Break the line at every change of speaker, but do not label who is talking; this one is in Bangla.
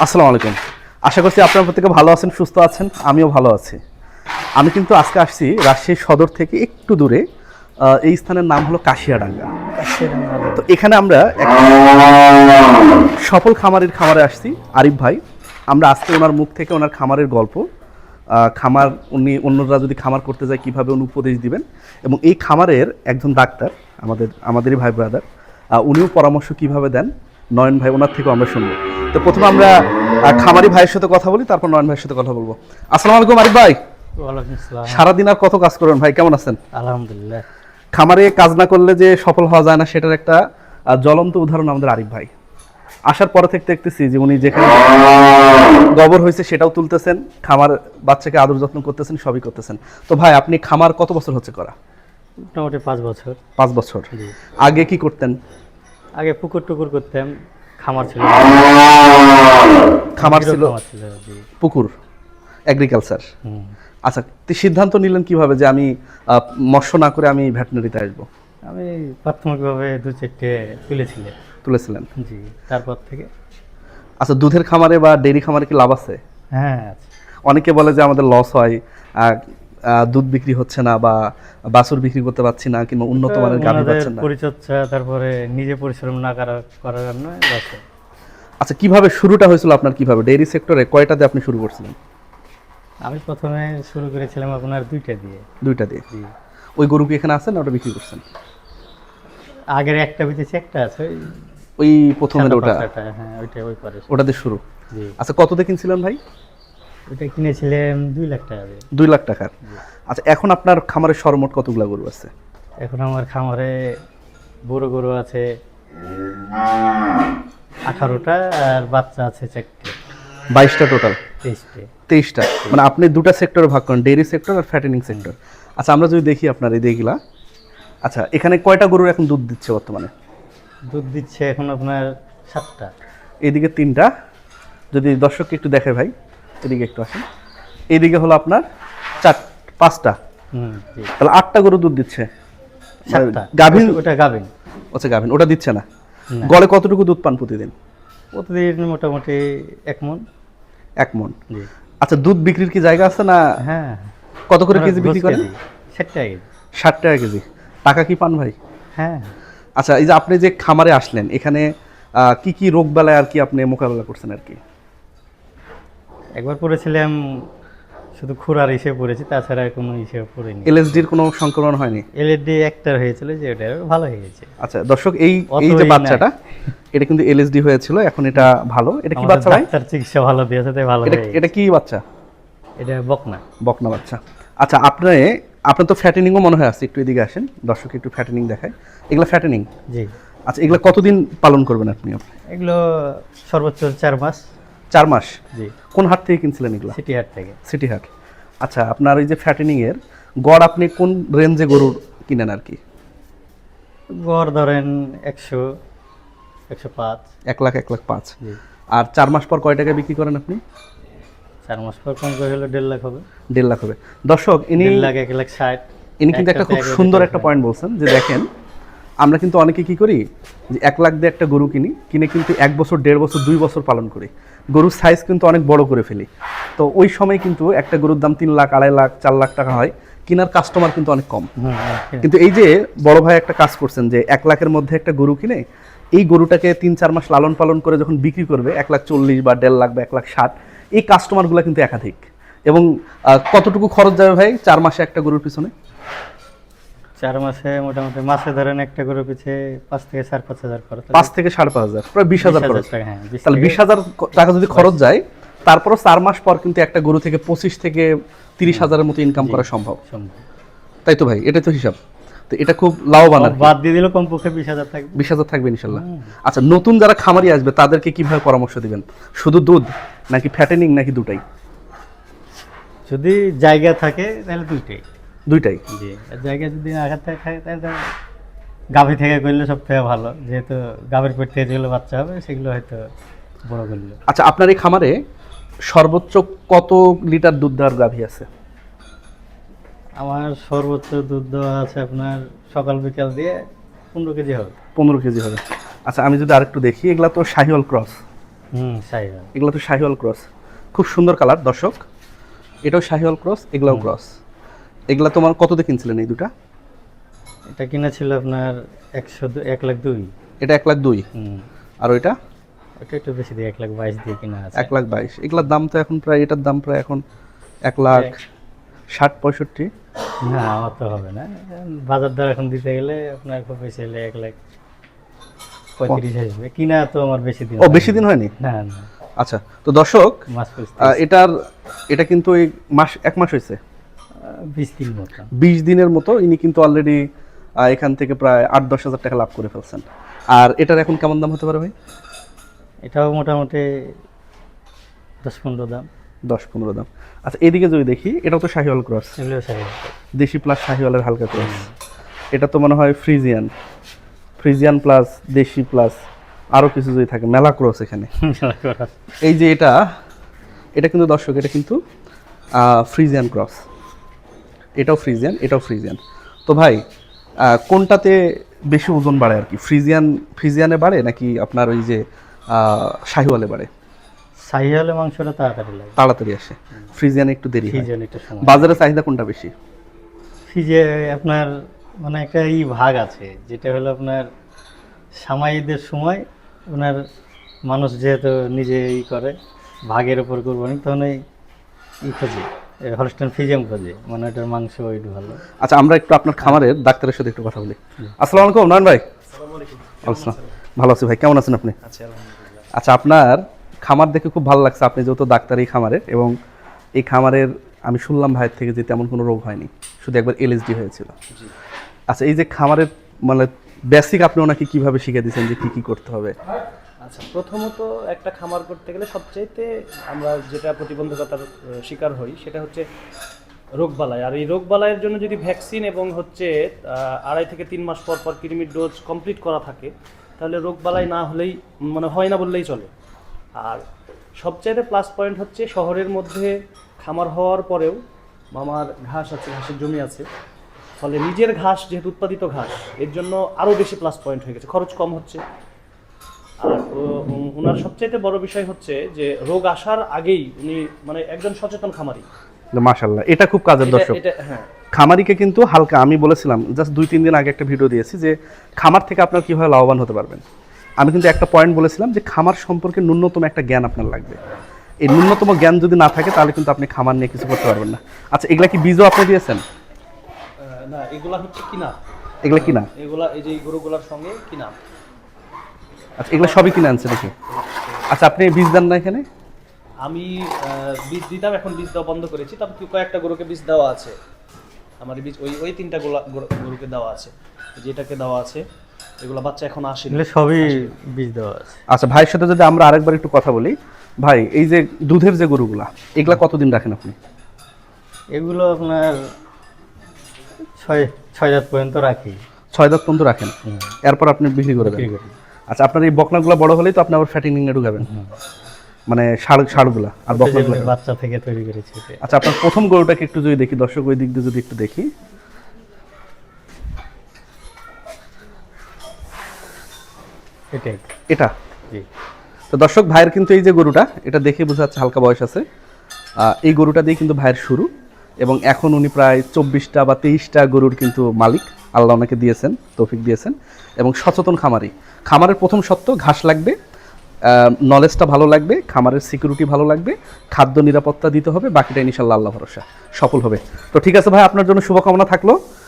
আসসালামু আলাইকুম। আশা করছি আপনার প্রত্যেকে ভালো আছেন, সুস্থ আছেন, আমিও ভালো আছি। আমি কিন্তু আজকে আসছি রাজশাহী সদর থেকে একটু দূরে এই স্থানের নাম হলো কাশিয়াডাঙ্গা। তো এখানে আমরা সফল খামারের খামারে আসছি, আরিফ ভাই। আমরা আজকে ওনার মুখ থেকে ওনার খামারের গল্প খামার উনি, অন্যরা যদি খামার করতে যায়, কীভাবে উনি উপদেশ দিবেন? এবং এই খামারের একজন ডাক্তার, আমাদের, আমাদেরই ভাই ব্রাদার উনিও পরামর্শ কীভাবে দেন? নয়ন ভাই ওনার থেকেও আমরা শুনব। তো প্রথমে আমরা খামারি ভাইয়ের সাথে কথা বলি তারপর নয়ন ভাইয়ের সাথে কথা বলব। আসসালামু আলাইকুম আরিফ ভাই। সারাদিন আর কত কাজ করবেন ভাই? কেমন আছেন?
আলহামদুলিল্লাহ।
খামারে কাজ না করলে যে সফল হওয়া যায় না সেটার একটা জ্বলন্ত উদাহরণ আমাদের আরিফ ভাই। আসার পরে থেকে দেখতেছি যে উনি যেখানে গবর হয়েছে সেটাও তুলতেছেন খামার বাচ্চাকে আদর যত্ন করতেছেন সবই করতেছেন। তো ভাই আপনি খামার কত বছর হচ্ছে করা?
মোটামুটি পাঁচ বছর।
পাঁচ বছর। আগে কি করতেন?
আগে পুকুর টুকুর করতাম খামার ছিল।
খামার ছিল? পুকুর এগ্রিকালচার আচ্ছা তো সিদ্ধান্ত নিলেন কীভাবে যে আমি মৎস্য না করে আমি ভেটেনারিতে আসব?
আমি প্রাথমিকভাবে দু চারটে তুলেছিলাম।
তুলেছিলেন?
জি তারপর থেকে।
আচ্ছা দুধের খামারে বা ডেইরি খামারে কি লাভ আছে?
হ্যাঁ
অনেকে বলে যে আমাদের লস হয় দুধ বিক্রি হচ্ছে না বা বাছুর বিক্রি করতে পারছি না কিংবা উন্নত মানের গাভী পাচ্ছেন না।
পরিচর্যা তারপরে নিজে পরিশ্রম না করার করার জন্য
আচ্ছা কীভাবে শুরুটা হয়েছিল আপনার কীভাবে? ডেইরি সেক্টরে কয়টাতে আপনি শুরু করছিলেন?
আমি প্রথমে শুরু করেছিলাম আপনার দুইটা দিয়ে।
দুইটা দিয়ে? ওই গরু কি এখানে আছে না ওটা বিক্রি করছেন?
আগের একটা বিচেছি একটা আছে। ওই
প্রথমের ওটা?
হ্যাঁ ওইটা ওই পারে।
ওটা দিয়ে শুরু আচ্ছা কততে কিনছিলেন ভাই?
ওইটা কিনেছিলাম দুই লাখ টাকা দিয়ে।
দুই লাখ টাকার আচ্ছা এখন আপনার খামারে সর্বমোট কতগুলা গরু আছে?
এখন আমার খামারে বড় গরু আছে আঠারোটা আর বাচ্চা আছে চারটে।
বাইশটা টোটাল
তেইশটে।
তেইশটা। মানে আপনি দুটা সেক্টরে ভাগ করেন ডেইরি সেক্টর আর ফ্যাটেনিং সেক্টর আচ্ছা আমরা যদি দেখি আপনার এই দিকগুলা আচ্ছা এখানে কয়টা গরুর এখন দুধ দিচ্ছে বর্তমানে?
দুধ দিচ্ছে এখন আপনার সাতটা।
এদিকে তিনটা। যদি দর্শককে একটু দেখে ভাই। এদিকে একটু আসেন। এইদিকে হলো আপনার চার পাঁচটা। তাহলে আটটা গরু দুধ দিচ্ছে। গাভিন
ওটা- গাভিন।
আচ্ছা গাভিন। ওটা দিচ্ছে না। গড়ে কতটুকু দুধ পান প্রতিদিন?
প্রতিদিন মোটামুটি এক মন।
এক মন। আচ্ছা দুধ বিক্রির কি জায়গা আছে না
হ্যাঁ।
কত করে কেজি বিক্রি করেন?
ষাট টাকা কেজি।
ষাট টাকা কেজি। টাকা কি পান ভাই?
হ্যাঁ।
আচ্ছা এই যে আপনি যে খামারে আসলেন এখানে কি কি রোগ বেলায় আর কি আপনি মোকাবেলা করছেন আর কি?
একবার পড়েছিলাম শুধু খুরার হিসেবে পড়েছি তাছাড়া কোনো হিসেবে পড়িনি।
এলএসডির কোনো সংক্রমণ হয়নি?
এলইডি একটা হয়েছিল যে ওটা ভালো হয়ে গেছে।
আচ্ছা দর্শক এই এই যে বাচ্চাটা এটা কিন্তু এলএসডি হয়েছিল এখন এটা ভালো। এটা কি বাচ্চা ভাই?
ডাক্তার চিকিৎসা ভালো দিয়েছে তাই ভালো
এটা এটা কি বাচ্চা?
এটা বকনা।
বকনা বাচ্চা। আচ্ছা আপনি আপনার তো ফ্যাটেনিংও মনে হয় আছে একটু এদিকে আসেন। দর্শক একটু ফ্যাটেনিং দেখায় এগুলো ফ্যাটেনিং
জি।
আচ্ছা এগুলো কতদিন পালন করবেন আপনি?
এগুলো সর্বোচ্চ চার মাস।
চার মাস?
জি।
কোন হাট থেকে কিনছিলেন এগুলো?
সিটি হাট থেকে।
সিটি হাট। আচ্ছা আপনার এই যে ফ্যাটেনিং এর গড় আপনি কোন রেঞ্জে গরুর কিনেন আর কি?
গড় ধরেন একশো একশো পাঁচ।
এক লাখ এক লাখ পাঁচ।
জি।
আর চার মাস পর কয় টাকায় বিক্রি করেন আপনি?
চার মাস পর কম করে হলে দেড় লাখ হবে।
দেড় লাখ হবে। দর্শক ইনি
লাখ এক লাখ ষাট।
ইনি কিন্তু একটা খুব সুন্দর একটা পয়েন্ট বলছেন যে দেখেন আমরা কিন্তু অনেকে কি করি যে এক লাখ দিয়ে একটা গরু কিনি কিনে কিন্তু এক বছর দেড় বছর দুই বছর পালন করি। গরুর সাইজ কিন্তু অনেক বড় করে ফেলি। তো ওই সময় কিন্তু একটা গরুর দাম তিন লাখ আড়াই লাখ চার লাখ টাকা হয়। কিনার কাস্টমার কিন্তু অনেক কম।
হ্যাঁ,
কিন্তু এই যে বড় ভাই একটা কাজ করছেন যে এক লাখের মধ্যে একটা গরু কিনে এই গরুটাকে তিন চার মাস লালন পালন করে যখন বিক্রি করবে এক লাখ চল্লিশ বা দেড় লাখ বা এক লাখ ষাট এই কাস্টমারগুলো কিন্তু একাধিক। এবং কতটুকু খরচ যাবে ভাই চার মাসে একটা গরুর পিছনে?
চার মাসে মোটামুটি মাসে ধরেন একটা গরু পিছে পাঁচ থেকে সাড়ে পাঁচ হাজার খরচ
পাঁচ থেকে সাড়ে পাঁচ হাজার প্রায় বিশ হাজার খরচ।
হ্যাঁ
তাহলে বিশ হাজার টাকা যদি খরচ যায় তারপরও চার মাস পর কিন্তু একটা গরু থেকে পঁচিশ থেকে তিরিশ হাজারের মতো ইনকাম করা সম্ভব। তাই তো ভাই? এটাই তো হিসাব। তো এটা খুব লাভবান
বাদ দিয়ে দিলেও কমপক্ষে বিশ হাজার থাকবে।
বিশ হাজার থাকবে ইনশাল্লাহ। আচ্ছা নতুন যারা খামারি আসবে তাদেরকে কীভাবে পরামর্শ দিবেন? শুধু দুধ নাকি ফ্যাটেনিং নাকি দুটাই?
যদি জায়গা থাকে তাহলে দুইটাই।
দুইটাই।
জি আর জায়গা যদি না থাকে তাহলে গাভী থেকে করলে সব থেকে ভালো। যেহেতু গাভীর পেট থেকে যেগুলো বাচ্চা হবে সেগুলো হয়তো বড় করলে।
আচ্ছা আপনার এই খামারে সর্বোচ্চ কত লিটার দুধ দেওয়ার গাভী আছে?
আমার সর্বোচ্চ দুধ দেওয়া আছে আপনার সকাল বিকাল দিয়ে পনেরো কেজি হবে।
পনেরো কেজি হবে। আচ্ছা আমি যদি আরেকটু দেখি এগুলা তো শাহিওয়াল ক্রস।
হুম সাইকেল
এগুলো তো শাহিওয়াল ক্রস। খুব সুন্দর কালার দর্শক। এটাও শাহিওয়াল ক্রস এগুলাও ক্রস। এগুলা তোমার কত দিয়ে কিনছিলেন এই দুটা?
এটা কিনা ছিল আপনার একশো এক লাখ দুই।
এটা এক লাখ দুই? আর ওইটা?
ওটা একটু বেশি দিয়ে এক লাখ বাইশ দিয়ে কিনা আছে।
এক লাখ বাইশ। এগুলার দাম তো এখন প্রায় এটার দাম প্রায় এখন এক লাখ ষাট পঁয়ষট্টি।
না অত হবে না। বাজার দর এখন দিতে গেলে আপনার খুব বেশি হলে এক লাখ পঁয়ত্রিশ আসবে। কিনা তো আমার বেশি দিন
ও বেশি দিন হয়নি?
না না।
আচ্ছা তো দর্শক এটার এটা কিন্তু এই মাস এক মাস হয়েছে
বিশ
দিনের মতো ইনি কিন্তু অলরেডি এখান থেকে প্রায় আট দশ হাজার টাকা লাভ করে ফেলছেন। আর এটার এখন কেমন দাম হতে পারে ভাই?
এটাও মোটামুটি দশ পনেরো দাম।
দশ পনেরো দাম। আচ্ছা এদিকে যদি দেখি এটাও তো শাহিওয়াল ক্রস। দেশি প্লাস শাহিওয়ালের হালকা ক্রস। এটা তো মনে হয় ফ্রিজিয়ান। ফ্রিজিয়ান প্লাস দেশি প্লাস আরও কিছু যদি থাকে মেলা ক্রস এখানে। এই যে এটা এটা কিন্তু দর্শক এটা কিন্তু ফ্রিজিয়ান ক্রস। এটাও ফ্রিজিয়ান এটাও ফ্রিজিয়ান। তো ভাই কোনটাতে বেশি ওজন বাড়ে আর কি? ফ্রিজিয়ান ফ্রিজিয়ানে বাড়ে নাকি আপনার ওই যে শাহিওয়ালে বাড়ে?
সাইকেলের মাংসটা তাড়াতাড়ি লাগে।
তাড়াতাড়ি আসে। ফ্রিজিয়ানে একটু দেরি হয়।
একটু
বাজারে চাহিদা কোনটা বেশি?
ফ্রিজে আপনার মানে একটা ই ভাগ আছে যেটা হলো আপনার সামাইদের সময় আপনার মানুষ যেহেতু নিজে ই করে ভাগের ওপর কোরবানি তখন এই খোঁজে। হলস্টাইন ফিজিয়াম খোঁজে মানে ওটার মাংস ওইট ভালো।
আচ্ছা আমরা একটু আপনার খামারের ডাক্তারের সাথে একটু কথা বলি। আসসালামু আলাইকুম নয়ন ভাই। আসসালাম ভালো আছি ভাই কেমন আছেন আপনি? আচ্ছা আপনার খামার দেখে খুব ভালো লাগছে আপনি যেহেতু ডাক্তার এই খামারের এবং এই খামারের আমি শুনলাম ভাইয়ের থেকে যে তেমন কোনো রোগ হয়নি শুধু একবার এলএসডি হয়েছিল। আচ্ছা এই যে খামারের মানে বেসিক আপনি ওনাকে কীভাবে শিখে দিয়েছেন যে কি কি করতে হবে?
আচ্ছা প্রথমত একটা খামার করতে গেলে সবচাইতে আমরা যেটা প্রতিবন্ধকতার শিকার হই, সেটা হচ্ছে রোগবালাই। আর এই রোগবালাইয়ের জন্য যদি ভ্যাকসিন এবং হচ্ছে আড়াই থেকে তিন মাস পর পর কৃমির ডোজ কমপ্লিট করা থাকে, তাহলে রোগবালাই না হলেই মানে হয় না বললেই চলে। আর সবচাইতে প্লাস পয়েন্ট হচ্ছে শহরের মধ্যে খামার হওয়ার পরেও মামার ঘাস আছে, ঘাসের জমি আছে। ফলে নিজের ঘাস, যেহেতু উৎপাদিত ঘাস, এর জন্য আরও বেশি প্লাস পয়েন্ট হয়ে গেছে। খরচ কম হচ্ছে। ওনার সবচাইতে বড় বিষয় হচ্ছে যে রোগ আসার আগেই উনি মানে একজন সচেতন খামারি।
মাশাল্লাহ এটা খুব কাজের দর্শক।
হ্যাঁ।
খামারিকে কিন্তু হালকা আমি বলেছিলাম জাস্ট দুই তিন দিন আগে একটা ভিডিও দিয়েছি যে খামার থেকে আপনার কীভাবে লাভবান হতে পারবেন। আমি কিন্তু একটা পয়েন্ট বলেছিলাম যে খামার সম্পর্কে ন্যূনতম একটা জ্ঞান আপনার লাগবে। এই ন্যূনতম জ্ঞান যদি না থাকে তাহলে কিন্তু আপনি খামার নিয়ে কিছু করতে পারবেন না। আচ্ছা এগুলা কি বীজও আপনি দিয়েছেন?
না এগুলা হচ্ছে কিনা।
এগুলা কিনা?
এগুলা এই যে গরুগুলার সঙ্গে কিনা।
আচ্ছা এগুলো সবই কিনে আনছে নাকি আচ্ছা আপনি বীজ দেন না এখানে?
আমি বীজ দিতাম এখন বীজ দেওয়া বন্ধ করেছি। তবে কি কয়েকটা গরুকে বীজ দেওয়া আছে? আমার বীজ ওই ওই তিনটা গোলা গরু- গরুকে দেওয়া আছে যেটাকে দেওয়া আছে এগুলো বাচ্চা এখন আসেনি।
এগুলো সবই বীজ দেওয়া আছে।
আচ্ছা ভাইয়ের সাথে যদি আমরা আরেকবার একটু কথা বলি ভাই এই যে দুধের যে গরুগুলা এগুলা কতদিন রাখেন আপনি?
এগুলো আপনার ছয় ছয় রাত পর্যন্ত রাখি।
ছয় দাঁত পর্যন্ত রাখেন। এরপর আপনি বিক্রি করে দেন। আচ্ছা আপনার এই বকনাগুলো বড় হলেই তো আপনি আবার ফ্যাটিং এ ঢুকাবেন। মানে ষাড় ষাড়গুলা আর বকনাগুলো।
বাচ্চা থেকে তৈরি করেছি।
আচ্ছা আপনার প্রথম গরুটাকে একটু যদি দেখি দর্শক ওই দিক দিয়ে যদি একটু দেখি।
এটাই
এটা?
জি।
তো দর্শক ভাইয়ের কিন্তু এই যে গরুটা এটা দেখে বোঝা যাচ্ছে হালকা বয়স আছে। এই গরুটা দিয়ে কিন্তু ভাইয়ের শুরু। এবং এখন উনি প্রায় চব্বিশটা বা তেইশটা গরুর কিন্তু মালিক। আল্লাহ ওনাকে দিয়েছেন, তৌফিক দিয়েছেন। এবং সচেতন খামারি। খামারের প্রথম সত্য, ঘাস লাগবে নলেজটা ভালো লাগবে, খামারের সিকিউরিটি ভালো লাগবে, খাদ্য নিরাপত্তা দিতে হবে, বাকিটা ইনশাল্লাহ আল্লাহ ভরসা, সফল হবে। তো ঠিক আছে ভাই, আপনার জন্য শুভকামনা থাকল।